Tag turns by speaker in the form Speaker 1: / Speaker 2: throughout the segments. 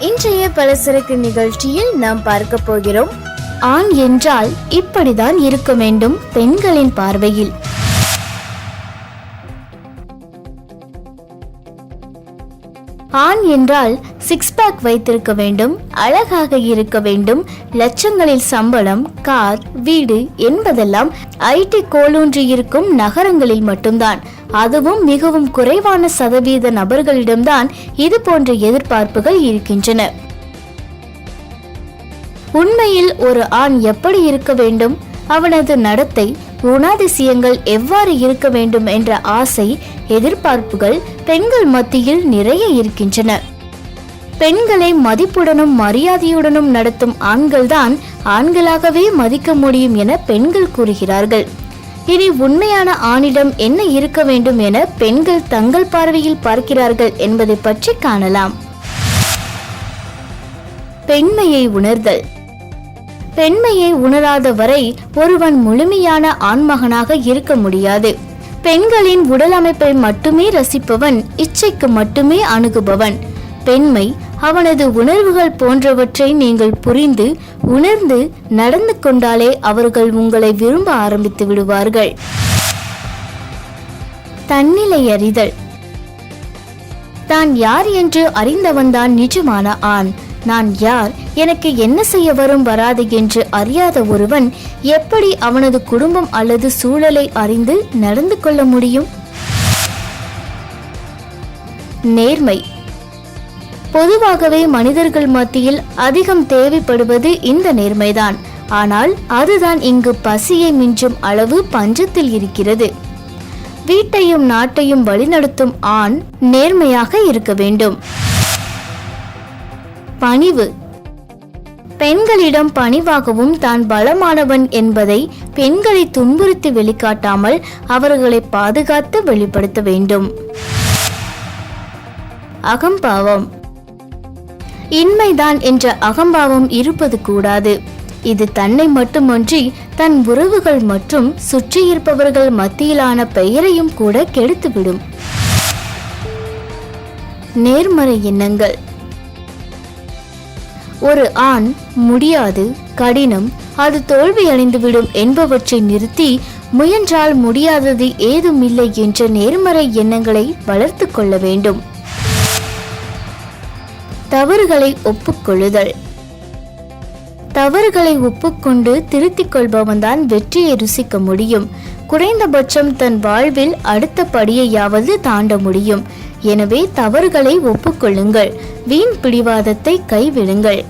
Speaker 1: இன்றைய பலசரக்கு நிகழ்ச்சியில் நாம் பார்க்க போகிறோம். ஆண் என்றால் இப்படிதான் இருக்க வேண்டும் பெண்களின் பார்வையில். ஆண் என்றால் சிக்ஸ் பேக் வைத்திருக்க வேண்டும் அழகாக இருக்க வேண்டும் லட்சங்களில் சம்பளம் கார் வீடு என்பதெல்லாம் ஐடி கோலூன்றி இருக்கும் நகரங்களில் மட்டும்தான். அதுவும் மிகவும் குறைவான சதவீத நபர்களிடம்தான் இது போன்ற எதிர்பார்ப்புகள் இருக்கின்றன. உண்மையில் ஒரு ஆண் எப்படி இருக்க வேண்டும்? அவனது நடத்தை குணாதிசயங்கள் எவ்வாறு இருக்க வேண்டும் என்ற ஆசை எதிர்பார்ப்புகள் பெண்கள் மத்தியில் நிறைய இருக்கின்றன. பெண்களை மதிப்புடனும் மரியாதையுடனும் நடத்தும் ஆண்கள்தான் ஆண்களாகவே மதிக்க முடியும் என பெண்கள் கூறுகிறார்கள். இனி உண்மையான ஆணிடம் என்ன இருக்க வேண்டும் என பெண்கள் தங்கள் பார்வையில் பார்க்கிறார்கள் என்பதை பற்றி காணலாம். பெண்மையை உணர்தல். பெண்மையை உணராத வரை ஒருவன் முழுமையான ஆண்மகனாக இருக்க முடியாது. பெண்களின் உடல் அமைப்பை மட்டுமே ரசிப்பவன் இச்சைக்கு மட்டுமே அணுகுபவன். பெண்மை அவனது உணர்வுகள் போன்றவற்றை நீங்கள் புரிந்து உணர்ந்து நடந்து கொண்டாலே அவர்கள் உங்களை விரும்ப ஆரம்பித்து விடுவார்கள். தன்னிலை அறிதல் தான் யார் என்று அறிந்தவன்தான் நிஜமான ஆண். நான் யார்? எனக்கு என்ன செய்ய வரும் வராது என்று அறியாத ஒருவன் எப்படி அவனது குடும்பம் அல்லது சூழலை அறிந்து நடந்து கொள்ள முடியும்? நேர்மை. பொதுவாகவே மனிதர்கள் மத்தியில் அதிகம் தேவைப்படுவது இந்த நேர்மைதான். ஆனால் அதுதான் இங்கு பசியை மிஞ்சும் அளவு பஞ்சத்தில் இருக்கிறது. வீட்டையும் நாட்டையும் வழிநடத்தும் ஆண் நேர்மையாக இருக்க வேண்டும். பணிவு. பெண்களிடம் பணிவாகவும் தான் பலமானவன் என்பதை பெண்களை துன்புறுத்தி வெளிக்காட்டாமல் அவர்களை பாதுகாத்து வெளிப்படுத்த வேண்டும். அகம்பாவம். இன்மைதான் என்ற அகம்பாவம் இருப்பது கூடாது. இது தன்னை மட்டுமன்றி தன் உறவுகள் மற்றும் சுற்றியிருப்பவர்கள் மத்தியிலான பெயரையும் கூட கெடுத்துவிடும். நேர்மறை எண்ணங்கள். ஒரு ஆண் முடியாது கடினம் அது தோல்வியடைந்துவிடும் என்பவற்றை நிறுத்தி முயன்றால் முடியாதது ஏதும் இல்லை என்ற நேர்மறை எண்ணங்களை வளர்த்து கொள்ள வேண்டும். தவறுகளை ஒப்புக்கொள்ளுதல். தவறுகளை ஒப்புக்கொண்டு திருத்திக் கொள்பவன்தான் வெற்றியை ருசிக்க முடியும். குறைந்தபட்சம் தன் வாழ்வில் அடுத்த படியையாவது தாண்ட முடியும். எனவே தவறுகளை ஒப்புக்கொள்ளுங்கள். வீண் பிடிவாதத்தை கைவிடுங்கள்.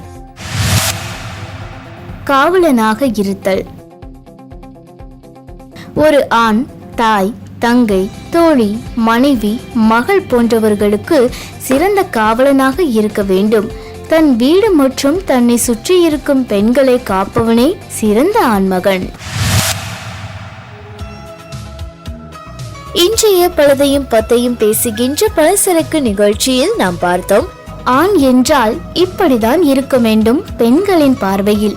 Speaker 1: காவலனாக இருத்தல். ஒரு ஆண் தாய் தங்கை தோழி மனைவி மகள் போன்றவர்களுக்கு சிறந்த காவலனாக இருக்க வேண்டும். தன் வீடு மற்றும் தன்னை சுற்றியிருக்கும் பெண்களை காப்பவனே சிறந்த ஆண்மகன். இன்றைய பழதையும் பத்தையும் பேசுகின்ற பலசரக்கு நிகழ்ச்சியில் நாம் பார்த்தோம். ஆண் என்றால் இப்படிதான் இருக்க வேண்டும் பெண்களின் பார்வையில்.